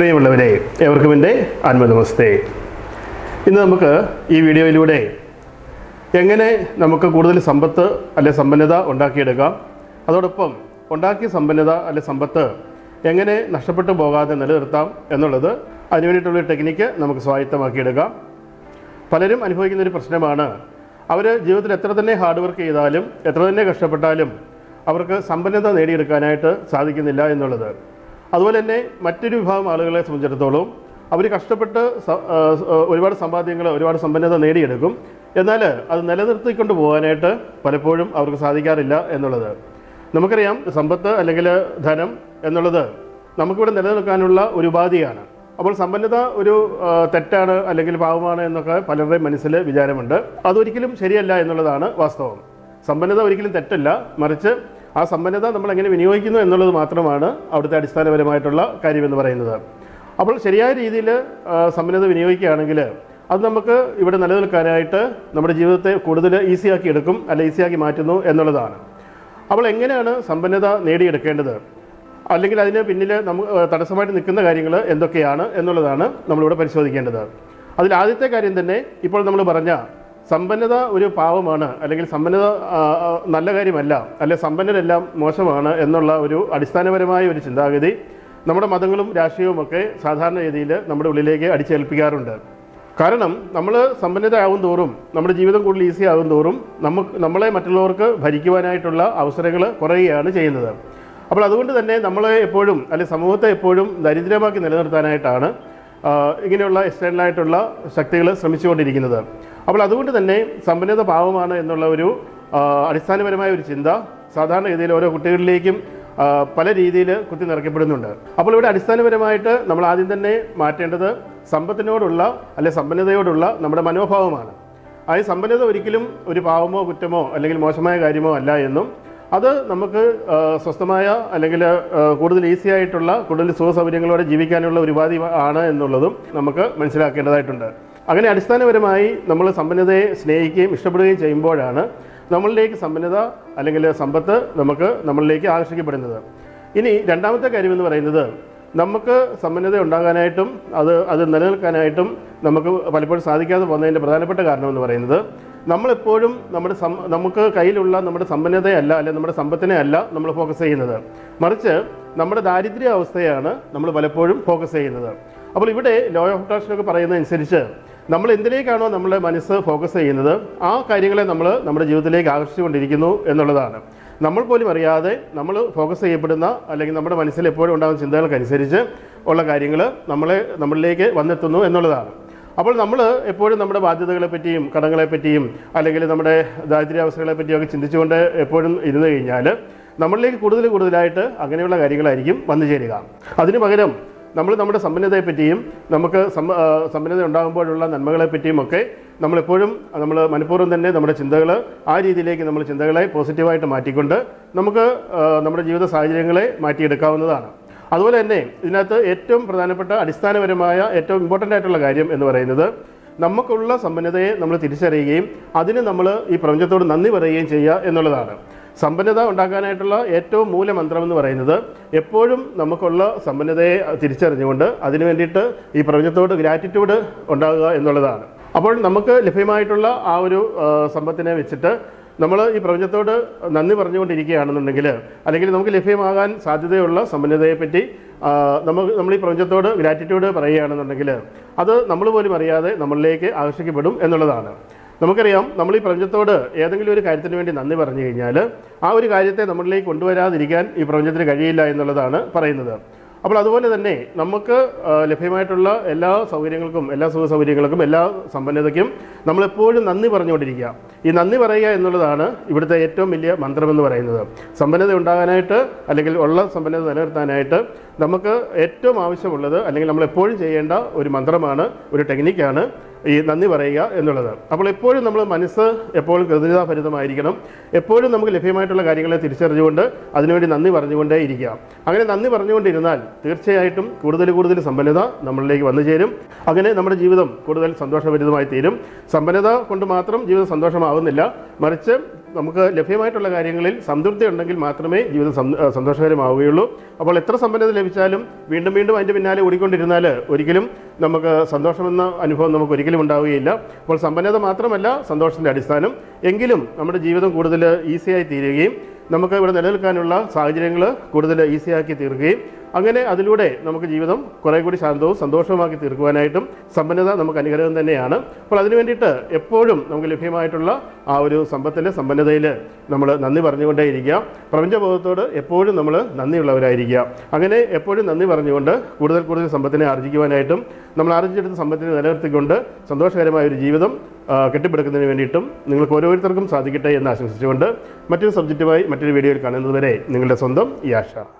പ്രിയമുള്ളവരെ ഏവർക്കും എന്റെ ആത്മനമസ്തേ ഇന്ന് നമുക്ക് ഈ വീഡിയോയിലൂടെ എങ്ങനെ നമുക്ക് കൂടുതൽ സമ്പത്ത് അല്ലെ സമ്പന്നത ഉണ്ടാക്കിയെടുക്കാം അതോടൊപ്പം ഉണ്ടാക്കിയ സമ്പന്നത അല്ലെ സമ്പത്ത് എങ്ങനെ നഷ്ടപ്പെട്ടു പോകാതെ നിലനിർത്താം എന്നുള്ളത് അതിനുവേണ്ടിയിട്ടുള്ള ടെക്നിക്ക് നമുക്ക് സ്വായത്തമാക്കിയെടുക്കാം. പലരും അനുഭവിക്കുന്ന ഒരു പ്രശ്നമാണ് അവർ ജീവിതത്തിൽ എത്ര തന്നെ ഹാർഡ് വർക്ക് ചെയ്താലും എത്ര തന്നെ കഷ്ടപ്പെട്ടാലും അവർക്ക് സമ്പന്നത നേടിയെടുക്കാനായിട്ട് സാധിക്കുന്നില്ല എന്നുള്ളത്. അതുപോലെ തന്നെ മറ്റൊരു വിഭാഗം ആളുകളെ സംബന്ധിച്ചിടത്തോളം അവർ കഷ്ടപ്പെട്ട് ഒരുപാട് സമ്പാദ്യങ്ങൾ ഒരുപാട് സമ്പന്നത നേടിയെടുക്കും. എന്നാൽ അത് നിലനിർത്തിക്കൊണ്ട് പോകാനായിട്ട് പലപ്പോഴും അവർക്ക് സാധിക്കാറില്ല എന്നുള്ളത്. നമുക്കറിയാം സമ്പത്ത് അല്ലെങ്കിൽ ധനം എന്നുള്ളത് നമുക്കിവിടെ നിലനിൽക്കാനുള്ള ഒരു ഉപാധിയാണ്. അപ്പോൾ സമ്പന്നത ഒരു തെറ്റാണ് അല്ലെങ്കിൽ പാവമാണ് എന്നൊക്കെ പലരുടെയും മനസ്സിൽ വിചാരമുണ്ട്. അതൊരിക്കലും ശരിയല്ല എന്നുള്ളതാണ് വാസ്തവം. സമ്പന്നത ഒരിക്കലും തെറ്റല്ല. മറിച്ച് ആ സമ്പന്നത നമ്മൾ എങ്ങനെ വിനിയോഗിക്കുന്നു എന്നുള്ളത് മാത്രമാണ് അവിടുത്തെ അടിസ്ഥാനപരമായിട്ടുള്ള കാര്യമെന്ന് പറയുന്നത്. അപ്പോൾ ശരിയായ രീതിയിൽ സമ്പന്നത വിനിയോഗിക്കുകയാണെങ്കിൽ അത് നമുക്ക് ഇവിടെ നിലനിൽക്കാനായിട്ട് നമ്മുടെ ജീവിതത്തെ കൂടുതൽ ഈസിയാക്കി എടുക്കും അല്ല ഈസിയാക്കി മാറ്റുന്നു എന്നുള്ളതാണ്. അപ്പോൾ എങ്ങനെയാണ് സമ്പന്നത നേടിയെടുക്കേണ്ടത്? അല്ലെങ്കിൽ അതിന് പിന്നിൽ നമുക്ക് തടസ്സമായിട്ട് നിൽക്കുന്ന കാര്യങ്ങൾ എന്തൊക്കെയാണ് എന്നുള്ളതാണ് നമ്മളിവിടെ പരിശോധിക്കേണ്ടത്. അതിൽ ആദ്യത്തെ കാര്യം തന്നെ ഇപ്പോൾ നമ്മൾ പറഞ്ഞ സമ്പന്നത ഒരു പാവമാണ് അല്ലെങ്കിൽ സമ്പന്നത നല്ല കാര്യമല്ല അല്ലെ സമ്പന്നരെല്ലാം മോശമാണ് എന്നുള്ള ഒരു അടിസ്ഥാനപരമായ ഒരു ചിന്താഗതി നമ്മുടെ മതങ്ങളും രാഷ്ട്രീയവും ഒക്കെ സാധാരണ രീതിയിൽ നമ്മുടെ ഉള്ളിലേക്ക് അടിച്ചേൽപ്പിക്കാറുണ്ട്. കാരണം നമ്മൾ സമ്പന്നത സമ്പന്നതയാവും തോറും നമ്മുടെ ജീവിതം കൂടുതൽ ഈസി ആകും തോറും നമുക്ക് നമ്മളെ മറ്റുള്ളവർക്ക് ഭരിക്കുവാനായിട്ടുള്ള അവസരങ്ങൾ കുറയുകയാണ് ചെയ്യുന്നത്. അപ്പോൾ അതുകൊണ്ട് തന്നെ നമ്മളെ എപ്പോഴും അല്ലെ സമൂഹത്തെ എപ്പോഴും ദരിദ്രമാക്കി നിലനിർത്താനായിട്ടാണ് ഇങ്ങനെയുള്ള എക്സ്റ്റേണലായിട്ടുള്ള ശക്തികൾ ശ്രമിച്ചുകൊണ്ടിരിക്കുന്നത്. അപ്പോൾ അതുകൊണ്ട് തന്നെ സമ്പന്നത പാവമാണ് എന്നുള്ള ഒരു അടിസ്ഥാനപരമായ ഒരു ചിന്ത സാധാരണ രീതിയിൽ ഓരോ കുട്ടികളിലേക്കും പല രീതിയിൽ കുത്തി നിറയ്ക്കപ്പെടുന്നുണ്ട്. അപ്പോൾ ഇവിടെ അടിസ്ഥാനപരമായിട്ട് നമ്മൾ ആദ്യം തന്നെ മാറ്റേണ്ടത് സമ്പത്തിനോടുള്ള അല്ലെ സമ്പന്നതയോടുള്ള നമ്മുടെ മനോഭാവമാണ്. ആ സമ്പന്നത ഒരിക്കലും ഒരു പാവമോ കുറ്റമോ അല്ലെങ്കിൽ മോശമായ കാര്യമോ അല്ല എന്നും അത് നമുക്ക് സ്വസ്ഥമായ അല്ലെങ്കിൽ കൂടുതൽ ഈസി ആയിട്ടുള്ള കൂടുതൽ സുഖസൗകര്യങ്ങളോടെ ജീവിക്കാനുള്ള ഒരു ഉപാധി ആണ് എന്നുള്ളതും നമുക്ക് മനസ്സിലാക്കേണ്ടതായിട്ടുണ്ട്. അങ്ങനെ അടിസ്ഥാനപരമായി നമ്മൾ സമ്പന്നതയെ സ്നേഹിക്കുകയും ഇഷ്ടപ്പെടുകയും ചെയ്യുമ്പോഴാണ് നമ്മളിലേക്ക് സമ്പന്നത അല്ലെങ്കിൽ സമ്പത്ത് നമുക്ക് നമ്മളിലേക്ക് ആകർഷിക്കപ്പെടുന്നത്. ഇനി രണ്ടാമത്തെ കാര്യമെന്ന് പറയുന്നത് നമുക്ക് സമ്പന്നത ഉണ്ടാകാനായിട്ടും അത് അത് നിലനിൽക്കാനായിട്ടും നമുക്ക് പലപ്പോഴും സാധിക്കാതെ പോകുന്നതിന്റെ പ്രധാനപ്പെട്ട കാരണം എന്ന് പറയുന്നത് നമ്മളെപ്പോഴും നമ്മുടെ സം നമുക്ക് കയ്യിലുള്ള നമ്മുടെ സമ്പന്നതയല്ല അല്ലെങ്കിൽ നമ്മുടെ സമ്പത്തിനെ അല്ല നമ്മൾ ഫോക്കസ് ചെയ്യുന്നത്. മറിച്ച് നമ്മുടെ ദാരിദ്ര്യ അവസ്ഥയാണ് നമ്മൾ പലപ്പോഴും ഫോക്കസ് ചെയ്യുന്നത്. അപ്പോൾ ഇവിടെ ലോ ഓഫ് അട്രാക്ഷനൊക്കെ പറയുന്നതനുസരിച്ച് നമ്മൾ എന്തിലേക്കാണോ നമ്മുടെ മനസ്സ് ഫോക്കസ് ചെയ്യുന്നത് ആ കാര്യങ്ങളെ നമ്മൾ നമ്മുടെ ജീവിതത്തിലേക്ക് ആകർഷിച്ചുകൊണ്ടിരിക്കുന്നു എന്നുള്ളതാണ്. നമ്മൾ പോലും അറിയാതെ നമ്മൾ ഫോക്കസ് ചെയ്യപ്പെടുന്ന അല്ലെങ്കിൽ നമ്മുടെ മനസ്സിൽ എപ്പോഴും ഉണ്ടാകുന്ന ചിന്തകൾക്കനുസരിച്ച് ഉള്ള കാര്യങ്ങൾ നമ്മളെ നമ്മളിലേക്ക് വന്നെത്തുന്നു എന്നുള്ളതാണ്. അപ്പോൾ നമ്മൾ എപ്പോഴും നമ്മുടെ ബാധ്യതകളെ പറ്റിയും കടങ്ങളെ പറ്റിയും അല്ലെങ്കിൽ നമ്മുടെ ദാരിദ്ര്യാവസ്ഥകളെ പറ്റിയൊക്കെ ചിന്തിച്ചുകൊണ്ട് എപ്പോഴും ഇരുന്ന് കഴിഞ്ഞാൽ നമ്മളിലേക്ക് കൂടുതൽ കൂടുതലായിട്ട് അങ്ങനെയുള്ള കാര്യങ്ങളായിരിക്കും വന്നു ചേരുക. അതിന് പകരം നമ്മൾ നമ്മുടെ സമ്പന്നതയെപ്പറ്റിയും നമുക്ക് സമ്പന്നത ഉണ്ടാകുമ്പോഴുള്ള നന്മകളെപ്പറ്റിയും ഒക്കെ നമ്മളെപ്പോഴും നമ്മൾ മനഃപൂർവം തന്നെ നമ്മുടെ ചിന്തകൾ ആ രീതിയിലേക്ക് നമ്മൾ ചിന്തകളെ പോസിറ്റീവായിട്ട് മാറ്റിക്കൊണ്ട് നമുക്ക് നമ്മുടെ ജീവിത സാഹചര്യങ്ങളെ മാറ്റിയെടുക്കാവുന്നതാണ്. അതുപോലെ തന്നെ ഇതിനകത്ത് ഏറ്റവും പ്രധാനപ്പെട്ട അടിസ്ഥാനപരമായ ഏറ്റവും ഇമ്പോർട്ടന്റ് ആയിട്ടുള്ള കാര്യം എന്ന് പറയുന്നത് നമുക്കുള്ള സമ്പന്നതയെ നമ്മൾ തിരിച്ചറിയുകയും അതിന് നമ്മൾ ഈ പ്രപഞ്ചത്തോട് നന്ദി പറയുകയും ചെയ്യുക എന്നുള്ളതാണ്. സമ്പന്നത ഉണ്ടാക്കാനായിട്ടുള്ള ഏറ്റവും മൂലമന്ത്രം എന്ന് പറയുന്നത് എപ്പോഴും നമുക്കുള്ള സമ്പന്നതയെ തിരിച്ചറിഞ്ഞുകൊണ്ട് അതിനു വേണ്ടിയിട്ട് ഈ പ്രപഞ്ചത്തോട് ഗ്രാറ്റിറ്റ്യൂഡ് ഉണ്ടാകുക എന്നുള്ളതാണ്. അപ്പോൾ നമുക്ക് ലഭ്യമായിട്ടുള്ള ആ ഒരു സമ്പത്തിനെ വെച്ചിട്ട് നമ്മൾ ഈ പ്രപഞ്ചത്തോട് നന്ദി പറഞ്ഞുകൊണ്ടിരിക്കുകയാണെന്നുണ്ടെങ്കിൽ അല്ലെങ്കിൽ നമുക്ക് ലഭ്യമാകാൻ സാധ്യതയുള്ള സമ്പന്നതയെപ്പറ്റി നമ്മൾ നമ്മൾ ഈ പ്രപഞ്ചത്തോട് ഗ്രാറ്റിറ്റ്യൂഡ് പറയുകയാണെന്നുണ്ടെങ്കിൽ അത് നമ്മൾ പോലും അറിയാതെ നമ്മളിലേക്ക് ആകർഷിക്കപ്പെടും എന്നുള്ളതാണ്. നമുക്കറിയാം നമ്മൾ ഈ പ്രപഞ്ചത്തോട് ഏതെങ്കിലും ഒരു കാര്യത്തിന് വേണ്ടി നന്ദി പറഞ്ഞു കഴിഞ്ഞാൽ ആ ഒരു കാര്യത്തെ നമ്മളിലേക്ക് കൊണ്ടുവരാതിരിക്കാൻ ഈ പ്രപഞ്ചത്തിന് കഴിയില്ല എന്നുള്ളതാണ് പറയുന്നത്. അപ്പോൾ അതുപോലെ തന്നെ നമുക്ക് ലഭ്യമായിട്ടുള്ള എല്ലാ സൗകര്യങ്ങൾക്കും എല്ലാ സുഖ സൗകര്യങ്ങൾക്കും എല്ലാ സമ്പന്നതയ്ക്കും നമ്മളെപ്പോഴും നന്ദി പറഞ്ഞുകൊണ്ടിരിക്കുക. ഈ നന്ദി പറയുക എന്നുള്ളതാണ് ഇവിടുത്തെ ഏറ്റവും വലിയ മന്ത്രമെന്ന് പറയുന്നത്. സമ്പന്നത ഉണ്ടാകാനായിട്ട് അല്ലെങ്കിൽ ഉള്ള സമ്പന്നത നിലനിർത്താനായിട്ട് നമുക്ക് ഏറ്റവും ആവശ്യമുള്ളത് അല്ലെങ്കിൽ നമ്മളെപ്പോഴും ചെയ്യേണ്ട ഒരു മന്ത്രമാണ് ഒരു ടെക്നിക്കാണ് ഈ നന്ദി പറയുക എന്നുള്ളത്. അപ്പോൾ എപ്പോഴും നമ്മൾ മനസ്സ് എപ്പോഴും കൃതജ്ഞതാഭരിതമായിരിക്കണം എപ്പോഴും നമുക്ക് ലഭ്യമായിട്ടുള്ള കാര്യങ്ങളെ തിരിച്ചറിഞ്ഞുകൊണ്ട് അതിനുവേണ്ടി നന്ദി പറഞ്ഞുകൊണ്ടേ ഇരിക്കുക. അങ്ങനെ നന്ദി പറഞ്ഞുകൊണ്ടിരുന്നാൽ തീർച്ചയായിട്ടും കൂടുതൽ കൂടുതൽ സമ്പന്നത നമ്മളിലേക്ക് വന്നു ചേരും. അങ്ങനെ നമ്മുടെ ജീവിതം കൂടുതൽ സന്തോഷഭരിതമായി തീരും. സമ്പന്നത കൊണ്ട് മാത്രം ജീവിതം സന്തോഷമാവുന്നില്ല. മറിച്ച് നമുക്ക് ലഭ്യമായിട്ടുള്ള കാര്യങ്ങളിൽ സംതൃപ്തി ഉണ്ടെങ്കിൽ മാത്രമേ ജീവിതം സന്തോഷകരമാവുകയുള്ളൂ. അപ്പോൾ എത്ര സമ്പന്നത ലഭിച്ചാലും വീണ്ടും വീണ്ടും അതിന്റെ പിന്നാലെ ഓടിക്കൊണ്ടിരുന്നാൽ ഒരിക്കലും നമുക്ക് സന്തോഷമെന്ന അനുഭവം നമുക്ക് ഒരിക്കലും ഉണ്ടാവുകയില്ല. അപ്പോൾ സമ്പന്നത മാത്രമല്ല സന്തോഷത്തിന്റെ അടിസ്ഥാനം. എങ്കിലും നമ്മുടെ ജീവിതം കൂടുതൽ ഈസിയായി തീരുകയും നമുക്ക് ഇവിടെ നിലനിൽക്കാനുള്ള സാഹചര്യങ്ങൾ കൂടുതൽ ഈസിയാക്കി തീർക്കുകയും അങ്ങനെ അതിലൂടെ നമുക്ക് ജീവിതം കുറേ കൂടി ശാന്തവും സന്തോഷവുമാക്കി തീർക്കുവാനായിട്ടും സമ്പന്നത നമുക്ക് അനുഗ്രഹം തന്നെയാണ്. അപ്പോൾ അതിനു വേണ്ടിയിട്ട് എപ്പോഴും നമുക്ക് ലഭ്യമായിട്ടുള്ള ആ ഒരു സമ്പത്തിന്റെ സമ്പന്നതയിൽ നമ്മൾ നന്ദി പറഞ്ഞുകൊണ്ടേയിരിക്കുക. പ്രപഞ്ചബോധത്തോട് എപ്പോഴും നമ്മൾ നന്ദിയുള്ളവരായിരിക്കുക. അങ്ങനെ എപ്പോഴും നന്ദി പറഞ്ഞുകൊണ്ട് കൂടുതൽ കൂടുതൽ സമ്പത്തിനെ ആർജിക്കുവാനായിട്ടും നമ്മൾ ആർജിച്ചെടുത്ത സമ്പത്തിനെ നിലനിർത്തിക്കൊണ്ട് സന്തോഷകരമായ ഒരു ജീവിതം കെട്ടിപ്പടുക്കുന്നതിന് വേണ്ടിയിട്ടും നിങ്ങൾക്ക് ഓരോരുത്തർക്കും സാധിക്കട്ടെ എന്ന് ആശംസിച്ചുകൊണ്ട് മറ്റൊരു സബ്ജക്റ്റുമായി മറ്റൊരു വീഡിയോയിൽ കാണുന്നതുവരെ നിങ്ങളുടെ സ്വന്തം Yasha